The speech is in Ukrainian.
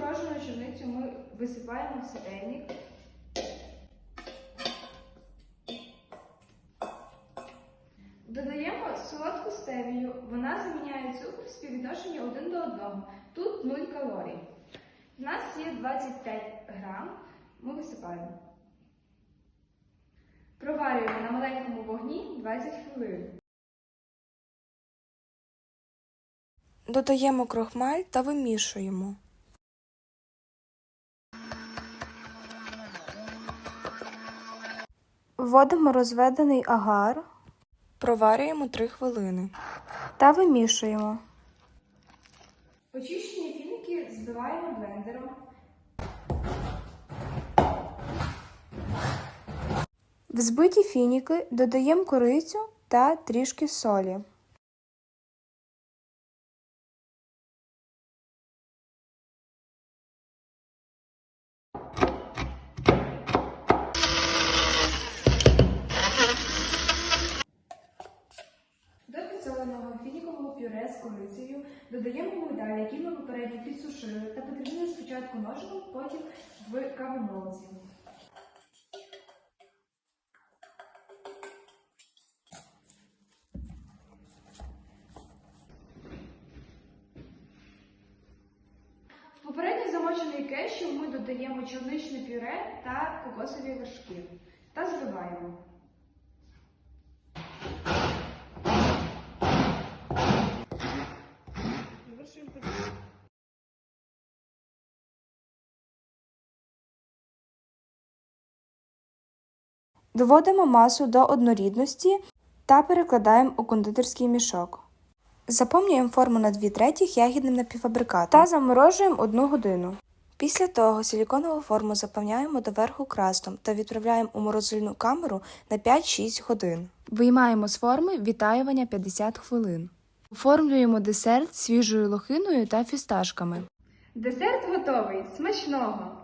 морожену чорницю ми висипаємо в сотейник. Додаємо солодку стевію. Вона заміняє цукор в співвідношенні 1 до 1. Тут 0 калорій. У нас є 25 грам. Ми висипаємо. Проварюємо на маленькому вогні 20 хвилин. Додаємо крохмаль та вимішуємо. Вводимо розведений агар. Проварюємо 3 хвилини. Та вимішуємо. Очищені фіники збиваємо блендером. В збиті фініки додаємо корицю та трішки солі. Підсоленого фінікового пюре з корицею додаємо мигдаль, який ми попередньо підсушили та подрібнили спочатку ножиком, потім в кавомолці. В попередньо замочений кешю ми додаємо чорничне пюре та кокосові вершки та збиваємо. Доводимо масу до однорідності та перекладаємо у кондитерський мішок. Заповнюємо форму на 2 третіх ягідним напівфабрикатом та заморожуємо 1 годину. Після того силіконову форму заповняємо доверху крастом та відправляємо у морозильну камеру на 5-6 годин. Виймаємо з форми відтаювання 50 хвилин. Оформлюємо десерт свіжою лохиною та фісташками. Десерт готовий. Смачного!